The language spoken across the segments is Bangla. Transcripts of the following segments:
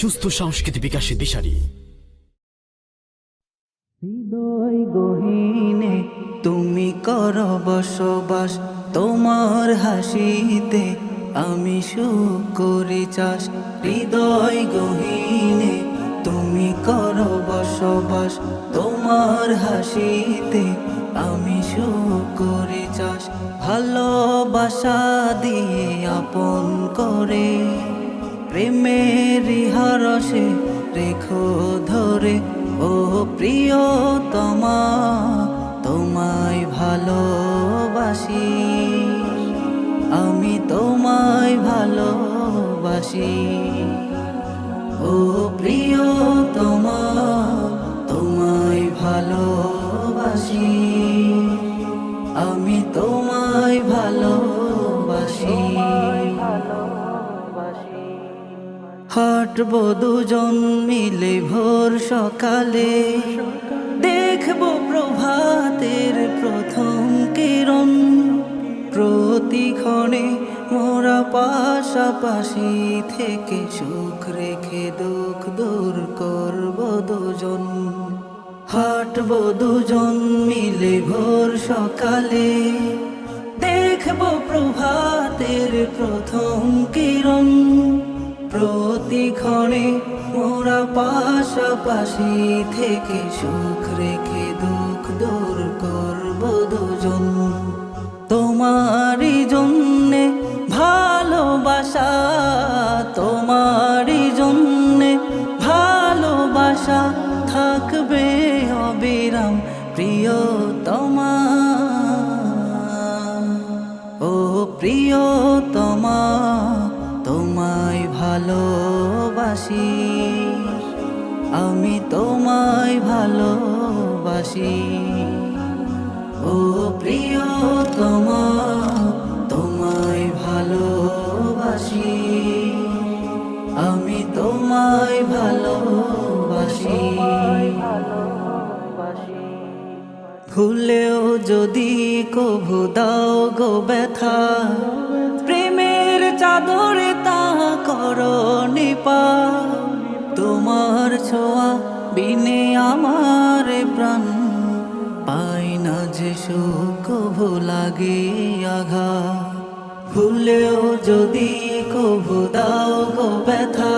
সুস্থ সংস্কৃতি বিকাশে দিশারি। হৃদয় গহীনে তুমি কর বসবাস, তোমার হাসিতে আমি সুখ করি চাস হৃদয় গহীনে তুমি কর বসবাস, তোমার হাসিতে আমি সুখ করি চাস ভালোবাসা দিয়ে আপন করে প্রেমের হরসে রেখো ধরে। ও প্রিয়তমা, তোমায় ভালোবাসি। আমি তোমায় ভালোবাসি। ও প্রিয়তমা, তোমায় ভালোবাসি। আমি তোমায় ভালোবাসি। হাঁটবো দুজন মিলে ভোর সকালে। দেখব প্রভাতের প্রথম কিরণ। প্রতিক্ষণে মোরা পাশাপাশি থেকে সুখ রেখে দুঃখ দূর করব দুজন। হাঁটবো দুজন মিলে ভোর সকালে। দেখব প্রভাতের প্রথম কিরণ। প্রতিক্ষণে মোরা পাশাপাশি থেকে সুখ রেখে দুঃখ দূর করব দুজন। তোমারই জন্যে ভালোবাসা, তোমারই জন্যে ভালোবাসা থাকবে অবিরাম প্রিয়তমা। ও প্রিয় তোমা তোমায় ভালোবাসি। আমি তোমায় ভালোবাসি। ও প্রিয়তমা, তোমায় ভালোবাসি। আমি তোমায় ভালোবাসি। ভুলেও যদি কভু দাও গো ব্যথা, প্রেমের চাদরে করো নিপা। তোমার বিনে আমার প্রাণ। পাই না যে সুখ লাগে আঘা ভুলেও যদি কভু দাও গো ব্যথা।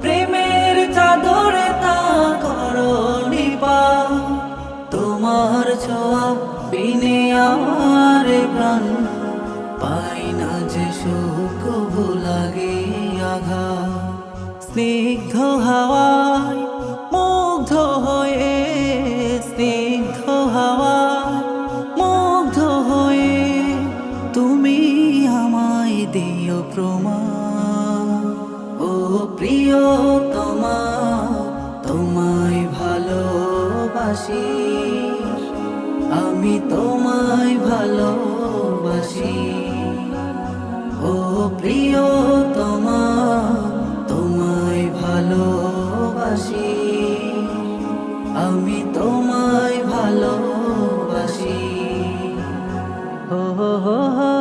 প্রেমের তা করো নিপা। তোমার ছোঁয়া বিনে আমার প্রাণ। পাই না যে সুখ লাগে আঘা স্নিগ্ধ হাওয়ায়, মুগ্ধ হয়ে, স্নিগ্ধ হাওয়ায়, মুগ্ধ হয়ে তুমি আমায় দিও প্রমাণ। ও প্রিয় তোমা তোমায় ভালোবাসি। আমি তোমায় ভালোবাসি। ও ভালোবাসি। আমি তোমায় ভালোবাসি। হো হো হো